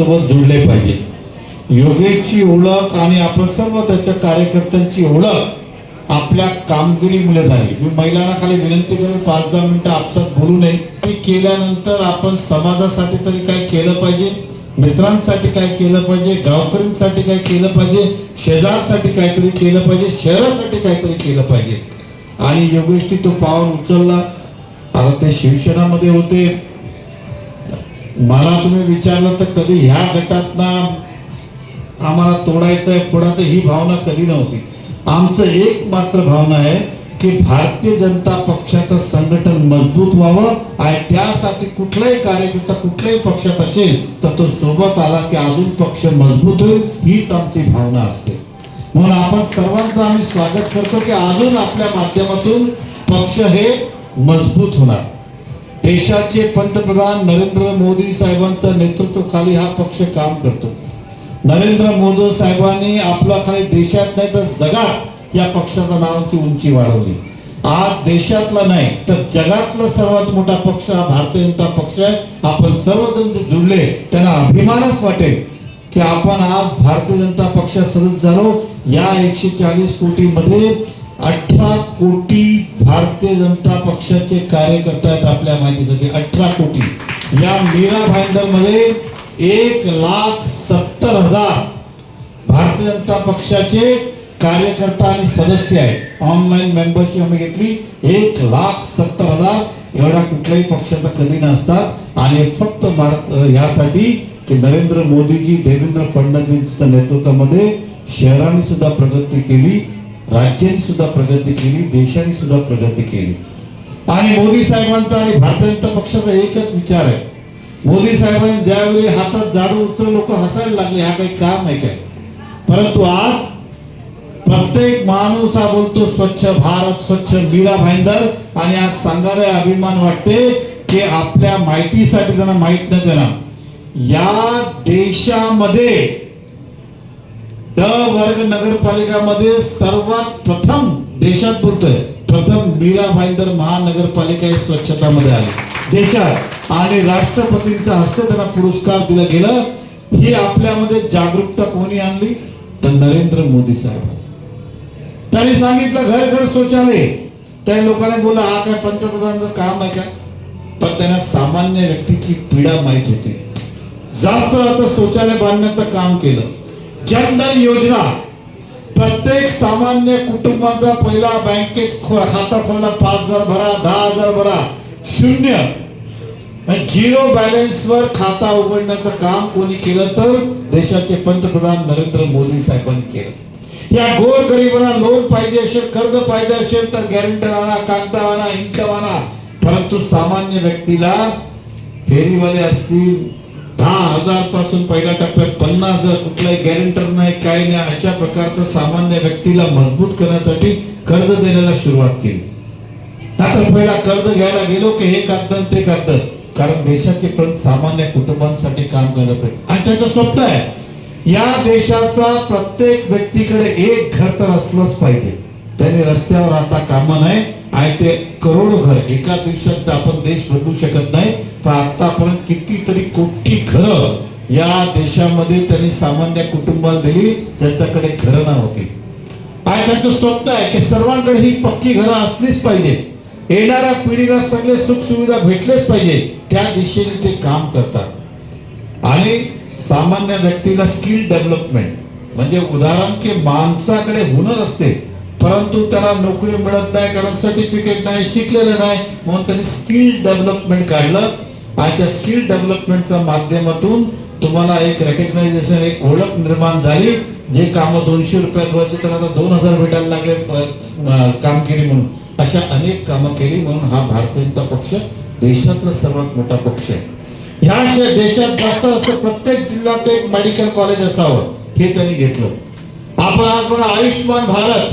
पक्षासोबत जुळले पाहिजे. योगेशची ओळख आणि आपण सर्व त्याच्या कार्यकर्त्यांची ओळख आपल्या कामगिरीमुळे झाली. मी महिलांना खाली विनंती करेन पाच दहा मिनिटं आपसात बोलू नये. ते केल्यानंतर आपण समाजासाठी तरी काय केलं पाहिजे? मित्रांसाठी काय केलं पाहिजे? गावकऱ्यांसाठी काय केलं पाहिजे? शेजारसाठी काहीतरी केलं पाहिजे? शहरासाठी काहीतरी केलं पाहिजे? आणि योगेशनी तो पावन उचलला. आता ते शिवसेनामध्ये होते. मला तुम्ही विचारलं तर कधी ह्या गटात ना आम्हाला तोडायचं आहे फोडायचं ही भावना कधी नव्हती. आमचं एक मात्र भावना आहे की भारतीय जनता पक्षाचं संघटन मजबूत व्हावं आणि त्यासाठी कुठलाही कार्यकर्ता कुठल्याही पक्षात असेल तर तो सोबत आला की अजून पक्ष मजबूत होईल हीच आमची भावना असते. म्हणून आपण सर्वांचं आम्ही स्वागत करतो की अजून आपल्या माध्यमातून पक्ष हे मजबूत होणार. देशाचे पंतप्रधान नरेंद्र मोदी साहेबांच्या नेतृत्वाखाली हा पक्ष काम करतो. नरेंद्र मोदी साहेबांनी आपला खाली देशात नाही तर जगात या पक्षाच्या नावाची उंची वाढवली. आज देशातला नाही तर जगातला सर्वात मोठा पक्ष हा भारतीय जनता पक्ष आहे. आपण सर्वजण जुडले त्यांना अभिमानच वाटेल की आपण आज भारतीय जनता पक्षात सदस्य झालो. या एकशे चाळीस कोटी मध्ये अठरा कोटी भारतीय जनता पक्षाचे कार्यकर्ते आहेत आपल्या माहितीसाठी. अठरा कोटी. या मीरा भाईंदरमध्ये एक लाख सत्तर हजार भारतीय जनता पक्षाचे कार्यकर्ता आणि सदस्य आहेत. ऑनलाईन मेंबरशिप आम्ही घेतली. एक लाख सत्तर हजार. एवढ्या कुठल्याही पक्षाचा कधी नसतात. आणि फक्त भारत यासाठी की नरेंद्र मोदीजी देवेंद्र फडणवीसच्या नेतृत्वामध्ये शहरांनी सुद्धा प्रगती केली. राज्यांनी सुद्धा प्रगती केली देशाने सुद्धा प्रगती केली. आणि मोदी साहेबांचा आणि भारतीय जनता पक्षाचा एकच विचार आहे. मोदी साहेबांनी ज्यावेळी हातात जाडू उचलून लोक हसायला लागले हा काही काम आहे काय? परंतु आज प्रत्येक माणूस हा बोलतो स्वच्छ भारत स्वच्छ मीरा भाईंदर. आणि आज सांगायला अभिमान वाटते की आपल्या माहितीसाठी त्यांना माहीत नाही त्यांना या देशामध्ये ड वर्ग नगरपालिकामध्ये सर्वात प्रथम देशात बोलतोय. प्रथम मीरा भाईंदर महानगरपालिका स्वच्छता स्वच्छतामध्ये आली. देशात आणि राष्ट्रपतींचा हस्ते त्यांना पुरस्कार दिला गेला. ही आपल्यामध्ये जागरूकता कोणी आणली? तर नरेंद्र मोदी साहेब. त्यांनी सांगितलं घर घर शौचालय. त्या लोकांना बोललं हा काय पंतप्रधानाचं काम आहे का? पण त्यांना सामान्य व्यक्तीची पीडा माहीत होती. जास्त आता शौचालय बांधण्याचं काम केलं. जनधन योजना. प्रत्येक सामान्य कुटुंबाचा पहिला बँकेत खो- खाता खोलला पाच हजार भरा दहा हजार भरा. शून्य. झिरो बॅलन्सवर खाता उघडण्याचं काम कोणी केलं तर देशाचे पंतप्रधान नरेंद्र मोदी साहेबांनी केलं. या गोर गरिबांना लोन पाहिजे असेल कर्ज पाहिजे असेल तर गॅरंटर आणा कागदा आणा इन्कम आणा. परंतु सामान्य व्यक्तीला फेरीवाले असतील दहा हजारपासून पहिल्या टप्प्यात पन्नास हजार कुठलाही गॅरंटर नाही काय नाही. अशा प्रकारचं सामान्य व्यक्तीला मजबूत करण्यासाठी कर्ज देण्याला सुरुवात केली. आता पहिला कर्ज घ्यायला गेलो की हे कागद ते कागद कारण देशाचे पण सामान्य कुटुंबांसाठी काम करायला पाहिजे. आणि त्याचं स्वप्न आहे या देशाचा प्रत्येक व्यक्तीकडे एक घर तर असलंच पाहिजे. त्याने रस्त्यावर आता कामा नाही आणि ते करोडो घर. एका दिवसात आपण देश बदलू शकत नाही पण आतापर्यंत कितीतरी कोटी घरं या देशामध्ये त्यांनी सामान्य कुटुंबाला दिली ज्याच्याकडे घरं नव्हती. काय त्यांचं स्वप्न आहे की सर्वांकडे ही पक्की घरं असलीच पाहिजे. येणाऱ्या पिढीला सगळे सुख सुविधा भेटलेच पाहिजे. त्या दिशेने ते काम करतात. आणि सामान्य व्यक्तीला स्किल डेव्हलपमेंट म्हणजे उदाहरण की माणसाकडे हुनर असते. परंतु त्याला नोकरी मिळत नाही कारण सर्टिफिकेट नाही शिकलेलं नाही. म्हणून त्यांनी स्किल डेव्हलपमेंट काढलं. आणि त्या स्किल डेव्हलपमेंटच्या माध्यमातून तुम्हाला एक रेकग्नायझेशन एक ओळख निर्माण झाली. जे काम दोनशे रुपयात व्हायचे तर आता दोन हजार भेटायला लागले कामगिरी म्हणून. अशा अनेक कामं केली म्हणून हा भारतीय जनता पक्ष देशातला सर्वात मोठा पक्ष आहे. ह्या देशात जास्त असतं प्रत्येक जिल्ह्यात एक मेडिकल कॉलेज असावं हे त्यांनी घेतलं. आपण आज बघा आयुष्यमान भारत.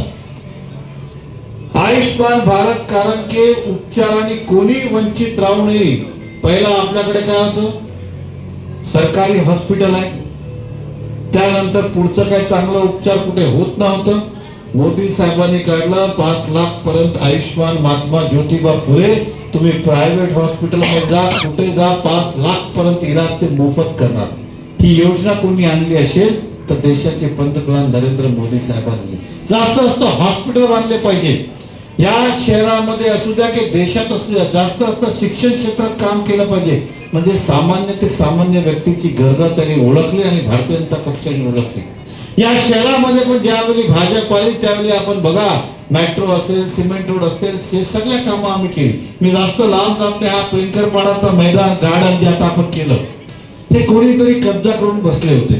आयुष्मान भारत कारण की उपचाराने कोणी वंचित राहू नये. पहिला आपल्याकडे काय होतं? सरकारी हॉस्पिटल आहे. त्यानंतर पुढचं काही चांगला उपचार कुठे होत नव्हतं? मोदी साहेबांनी काढलं पाच लाख पर्यंत आयुष्यमान महात्मा ज्योतिबा फुले तुम्ही प्रायव्हेट हॉस्पिटलमध्ये जा कुठे जा पाच लाख पर्यंत इलाज ते मोफत करणार. ही योजना कोणी आणली असेल तर देशाचे पंतप्रधान नरेंद्र मोदी साहेबांनी. जास्त असतं हॉस्पिटल बांधले पाहिजे. या शहरामध्ये असू द्या की देशात असू द्या जास्त जास्त शिक्षण क्षेत्रात काम केलं पाहिजे. म्हणजे सामान्य ते सामान्य व्यक्तीची गरजा त्यांनी ओळखली आणि भारतीय जनता पक्षाने ओळखली. या शहरामध्ये पण ज्यावेळी भाजप आली त्यावेळी आपण बघा मेट्रो असेल सिमेंट रोड असेल हे सगळ्या कामं आम्ही केली. मी जास्त लांब जाते नाही हा पेंकरपाडाचा मैदान गार्डन जे आता आपण केलं हे कोणीतरी कब्जा करून बसले होते.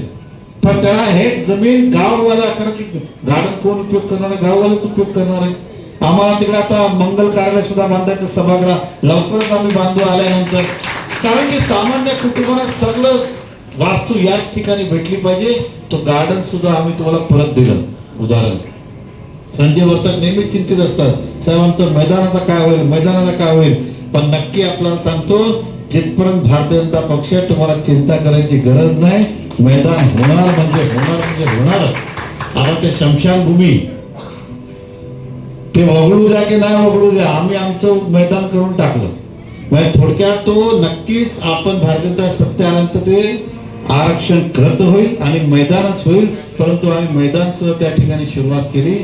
पण त्याला हे जमीन गाववाला कारण की गार्डन कोण उपयोग करणार आहे? गाववालाच उपयोग करणार आहे. आम्हाला तिकडे आता मंगल कार्यालय सुद्धा बांधायचं सभागृह. लवकरच आम्ही बांधू आल्यानंतर. कारण की सामान्य कुटुंबाला सगळं वास्तू याच ठिकाणी भेटली पाहिजे. तो गार्डन सुद्धा आम्ही तुम्हाला परत दिलं. उदाहरण. संजय वर्तक नेहमीच चिंतित असतात. साहेब आमचं मैदानाचा काय होईल? मैदानाचा काय होईल? पण नक्की आपल्याला सांगतो जिथपर्यंत भारतीय जनता पक्ष तुम्हाला चिंता करायची गरज नाही. मैदान होणार म्हणजे होणार म्हणजे होणार आता ते शमशान भूमी ते वगळू द्या की नाही वगळू द्या आम्ही आमचं मैदान करून टाकलं. म्हणजे थोडक्यात तो नक्कीच आपण भारतीय जनता ते आरक्षण रद्द होईल आणि मैदानच होईल परंतु आम्ही मैदान सुद्धा त्या ठिकाणी सुरुवात केली.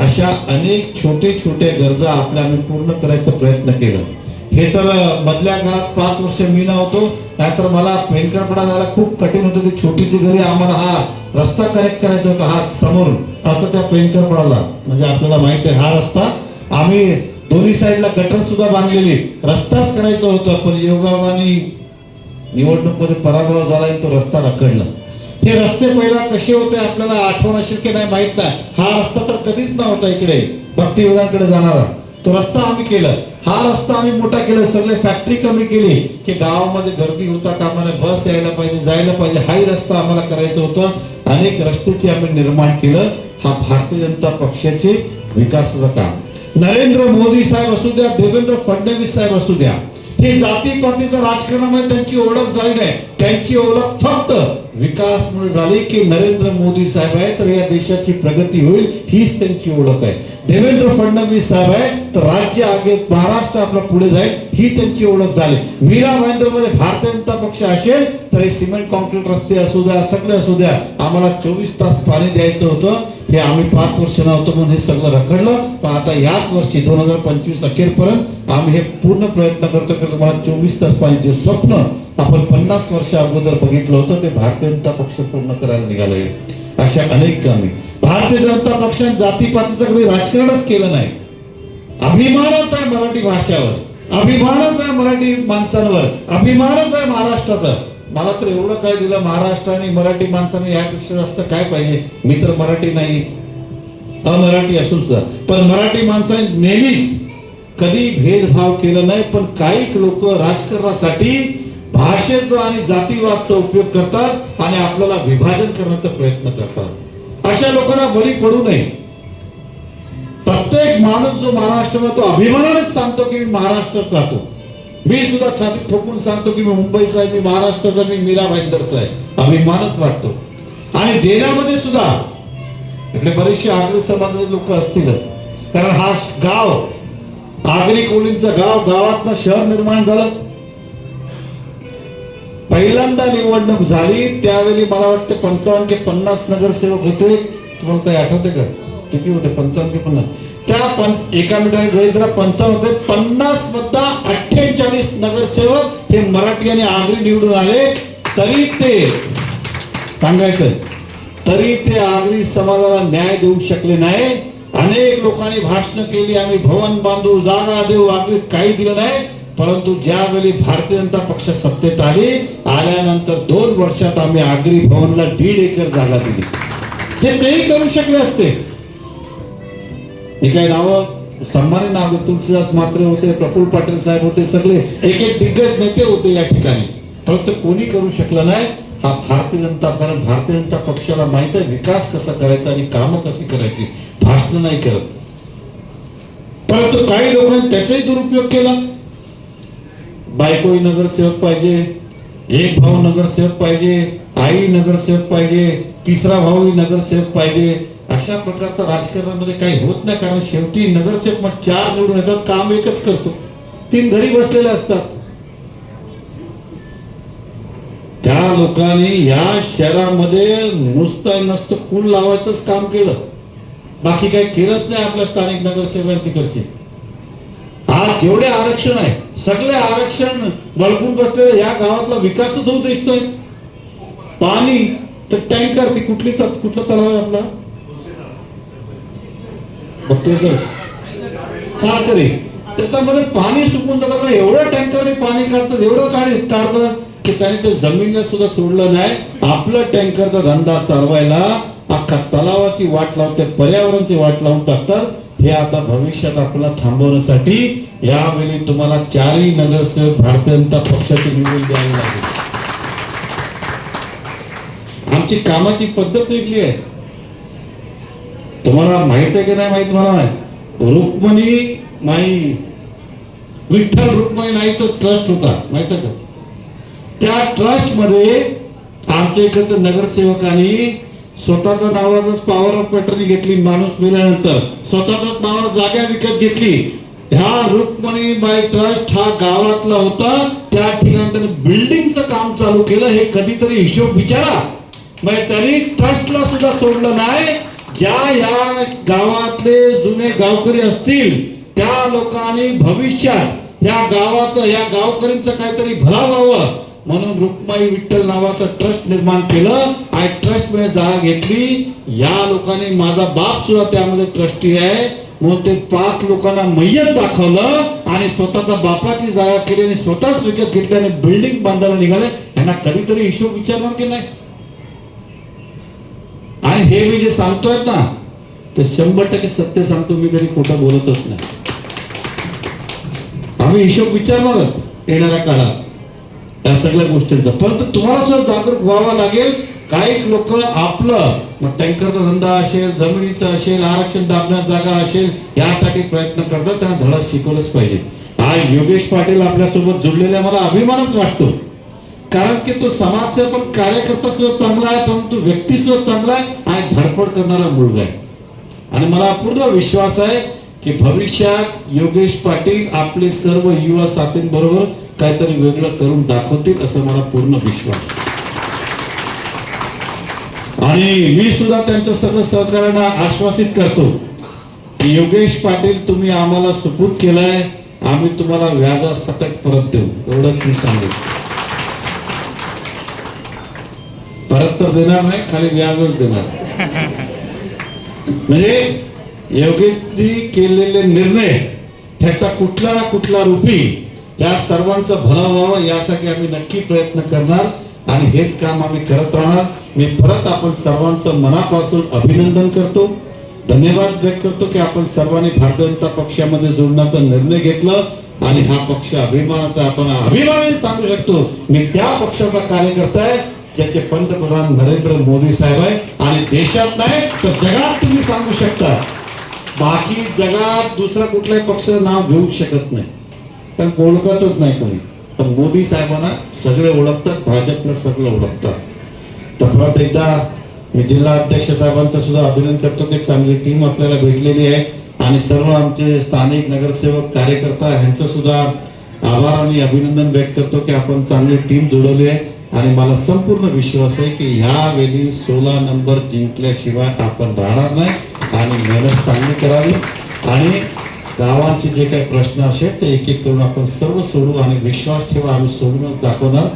अशा अनेक छोटे छोटे गरजा आपल्या आम्ही पूर्ण करायचा प्रयत्न केला. हे तर मधल्या काळात पाच वर्ष मी नव्हतो नाहीतर मला पेनकरपडा जायला खूप कठीण होतं. ती छोटीची घरी आम्हाला हा रस्ता करेक्ट करायचा होता हा समोर असं त्या पेनकरपडाला म्हणजे आपल्याला माहिती आहे हा रस्ता आम्ही दोन्ही साईडला गटर सुद्धा बांधलेली. रस्ताच करायचा होता पण योगावानी निवडणूकमध्ये पराभव झाला आणि तो रस्ता रखडला. हे रस्ते पहिला कसे होते आपल्याला आठवण असेल की नाही माहीत नाही. हा रस्ता तर कधीच नव्हता इकडे भक्तिविधांकडे जाणारा. तो रस्ता आम्ही केला. हा रस्ता आम्ही मोठा केला सगळे फॅक्टरी कमी केली. की गावामध्ये गर्दी होता कामाने बस यायला पाहिजे जायला पाहिजे हाही रस्ता आम्हाला करायचं होतं. अनेक रस्त्याचे आम्ही निर्माण केलं. हा भारतीय जनता पक्षाचे विकासाचं काम नरेंद्र मोदी साहेब असू द्या देवेंद्र फडणवीस साहेब असू द्या. हे जातीपातीचं राजकारणामध्ये त्यांची ओळख झाली नाही. त्यांची ओळख फक्त विकास म्हणून झाली की नरेंद्र मोदी साहेब आहे तर या देशाची प्रगती होईल हीच त्यांची ओळख आहे. देवेंद्र फडणवीस साहेब आहे तर राज्य आगे महाराष्ट्र आपला पुढे जाईल ही त्यांची ओळख झाली. मीरा मध्ये भारतीय जनता पक्ष असेल तर हे सिमेंट कॉन्क्रीट रस्ते असू द्या सगळे असू द्या आम्हाला चोवीस तास पाणी द्यायचं होतं. हे आम्ही पाच वर्ष नव्हतं म्हणून हे सगळं रखडलं पण आता याच वर्षी दोन हजार पंचवीस अखेरपर्यंत आम्ही हे पूर्ण प्रयत्न करतो की तुम्हाला चोवीस तास पाणी जे स्वप्न आपण पन्नास वर्ष अगोदर बघितलं होतं ते भारतीय जनता पक्ष पूर्ण करायला निघाले. अशा अनेक कामे. भारतीय जनता पक्षाने जातीपातीचं कधी राजकारणच केलं नाही. अभिमानच आहे मराठी भाषावर. अभिमानच आहे मराठी माणसांवर. अभिमानच आहे महाराष्ट्राचा. मला तर एवढं काय दिलं महाराष्ट्र आणि मराठी माणसाने यापेक्षा जास्त काय पाहिजे? मी तर मराठी नाही. अमराठी असून सुद्धा. पण मराठी माणसाने नेहमीच कधी भेदभाव केला नाही पण काही लोक राजकारणासाठी भाषेचा आणि जातीवादचा उपयोग करतात आणि आपल्याला विभाजन करण्याचा प्रयत्न करतात. अशा लोकांना बळी पडू नये. प्रत्येक माणूस जो महाराष्ट्रामध्ये तो अभिमानानेच सांगतो की मी महाराष्ट्रात राहतो. मी सुद्धा छाती ठोकून सांगतो की मी मुंबईचा आहे मी महाराष्ट्राचा मी मीरा भाईंदरचा आहे. अभिमानच वाटतो. आणि देण्यामध्ये सुद्धा इकडे बरेचसे आगरी समाजाचे लोक असतील. कारण हा गाव आगरी कोळींचं गाव गावातनं शहर निर्माण झालं. पहिल्यांदा निवडणूक झाली त्यावेळी मला वाटतं पंचावन्न ते पन्नास नगरसेवक होते. तुम्हाला काही आठवते का? किती होते? पंचावन्न ते पन्नास. त्या पंच एका मिनिटाने गळीत पंचावन्न होते. पन्नास मधला अठ्ठेचाळीस नगरसेवक हे मराठी आणि आगरी निवडून आले. तरी ते सांगायचं तरी ते आगरी समाजाला न्याय देऊ शकले नाही. अनेक लोकांनी भाषण केली आम्ही भवन बांधू जागा देऊ आगरीत काही दिलं नाही. परंतु ज्यावेळी भारतीय जनता पक्ष सत्तेत आली आल्यानंतर दोन वर्षात आम्ही आगरी भवनला दीड एकर जागा दिली. हे तेही करू शकले असते. हे काही नावं? सन्मानित नाव तुलसीदास मात्रे होते प्रफुल्ल पाटील साहेब होते सगळे एक एक दिग्गज नेते होते या ठिकाणी. परंतु कोणी करू शकलं नाही? हा भारतीय जनता कारण भारतीय जनता पक्षाला माहीत आहे विकास कसा करायचा आणि कामं कशी करायची भाषण नाही करत. परंतु काही लोकांनी त्याचाही दुरुपयोग केला. बायकोई नगरसेवक पाहिजे एक भाऊ नगरसेवक पाहिजे आई नगरसेवक पाहिजे तिसरा भाऊही नगरसेवक पाहिजे. अशा प्रकारचं राजकारणामध्ये काही होत नाही कारण शेवटी नगरसेवक मग चार निवडून येतात काम एकच करतो. तीन घरी बसलेले असतात. त्या लोकांनी या शहरामध्ये नुसतं नसतं कुल लावायचंच काम केलं. बाकी काही केलंच नाही आपल्या स्थानिक नगरसेवक तिकडचे. आज जेवढे आरक्षण आहे सगळे आरक्षण बळकून बसलेले या गावातला विकासच होऊ दिसतोय पाणी तर टँकर ती कुठली कुठला तलाव आहे आपला? बघतोय साखरे त्याच्यामध्ये पाणी सुकून जातात एवढ्या एवढं टँकरने पाणी काढतात एवढं काढी काढतात की त्याने ते जमीनला सुद्धा सोडलं नाही. आपलं टँकरचा धंदा चालवायला अख्खा तलावाची वाट लावतात पर्यावरणची वाट लावून टाकतात. हे आता भविष्यात आपल्याला थांबवण्यासाठी यावेळी तुम्हाला चारही नगरसेवक भारतीय जनता पक्षाचे निवडून द्यावे लागेल. आमची कामाची पद्धत वेगळी आहे. तुम्हाला माहीत आहे की नाही माहीत मला नाही? रुक्मणी माई विठ्ठल रुक्मणी नाही तर ट्रस्ट होता. माहीत आहे का? त्या ट्रस्टमध्ये आमच्या इकडच्या नगरसेवकांनी स्वतःच्या नावाचाच पॉवर ऑफ पेट्रोल घेतली माणूस मिळाल्यानंतर स्वतःच्याच नावावर जागा विकत घेतली. ह्या रुक्मणी बाय ट्रस्ट हा गावातला होता. त्या ठिकाणी त्यांनी बिल्डिंगचं काम चालू केलं. हे कधीतरी हिशोब विचारा. मग त्यांनी ट्रस्टला सुद्धा सोडलं नाही. ज्या या गावातले जुने गावकरी असतील त्या लोकांनी भविष्यात या गावाचं या गावकरींचं काहीतरी भला व्हावं. म्हणून रुक्माई विठ्ठल नावाचं ट्रस्ट निर्माण केलं आणि ट्रस्टमध्ये जागा घेतली. या लोकांनी माझा बाप सुद्धा त्यामध्ये ट्रस्टी आहे. म्हणून ते पाच लोकांना मय्यत दाखवलं आणि स्वतःचा बापाची जागा केली आणि स्वतःच विकत घेतली आणि बिल्डिंग बांधायला निघाले. यांना कधीतरी हिशोब विचारणार की नाही? आणि हे मी जे सांगतोय ना ते शंभर टक्के सत्य सांगतो मी कधी खोटं बोलतच नाही. आम्ही हिशोब विचारणारच येणाऱ्या काळात. या सगळ्या गोष्टींचा. परंतु तुम्हाला सुद्धा जागरूक व्हावं लागेल. काही लोक आपलं मग टँकरचा धंदा असेल जमिनीचा असेल आरक्षण दाबण्यात जागा असेल यासाठी प्रयत्न करतात त्यांना धडा शिकवलंच पाहिजे. आज योगेश पाटील आपल्यासोबत जुडलेला मला अभिमानच वाटतो. कारण की तो समाजसेवक पण कार्यकर्ता सुद्धा चांगला आहे परंतु व्यक्ती सुद्धा चांगला आहे आणि धडपड करणारा मुलगा आहे. आणि मला पूर्ण विश्वास आहे की भविष्यात योगेश पाटील आपले सर्व युवा साथींबरोबर काहीतरी वेगळं करून दाखवतील असं मला पूर्ण विश्वास. आणि मी सुद्धा त्यांच्या सर्व सहकार्यांना आश्वासित करतो की योगेश पाटील तुम्ही आम्हाला सुपूत केलाय. आम्ही तुम्हाला व्याजा सकट परत देऊ. एवढंच मी सांगेन. परत तर देणार नाही खाली व्याजच देणार. म्हणजे योगेशनी केलेले निर्णय ह्याचा कुठला ना कुठला रूपी या सर्वांचं भलं व्हावं यासाठी आम्ही नक्की प्रयत्न करणार आणि हेच काम आम्ही करत राहणार. मी परत आपण सर्वांचं मनापासून अभिनंदन करतो. धन्यवाद व्यक्त करतो की आपण सर्वांनी भारतीय जनता पक्षामध्ये जोडण्याचा निर्णय घेतला आणि हा पक्ष अभिमानाचा आपण अभिमानाने सांगू शकतो मी त्या पक्षाचा कार्यकर्ता आहे ज्याचे पंतप्रधान नरेंद्र मोदी साहेब आहे आणि देशात नाही तर जगात तुम्ही सांगू शकता. बाकी जगात दुसरा कुठलाही पक्ष नाव घेऊ शकत नाही. पण ओळखतच नाही कोणी. पण मोदी साहेबांना सगळे ओळखतात भाजपला सगळं ओळखतात. तर परत एकदा मी जिल्हा अध्यक्ष साहेबांचं सुद्धा अभिनंदन करतो की चांगली टीम आपल्याला भेटलेली आहे. आणि सर्व आमचे स्थानिक नगरसेवक कार्यकर्ता ह्यांचं सुद्धा आभार आणि अभिनंदन व्यक्त करतो की आपण चांगली टीम जुळवली आहे. आणि मला संपूर्ण विश्वास आहे की ह्यावेळी सोळा नंबर जिंकल्याशिवाय आपण राहणार नाही. आणि मेहनत चांगली करावी. आणि गावांचे जे काही प्रश्न असेल ते एक एक करून आपण सर्व सोडू आणि विश्वास ठेवा आम्ही सोडून दाखवणार.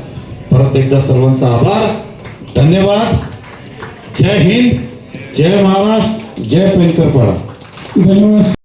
परत एकदा सर्वांचा आभार. धन्यवाद. जय हिंद. जय महाराष्ट्र. जय पेनकरपाडा. धन्यवाद.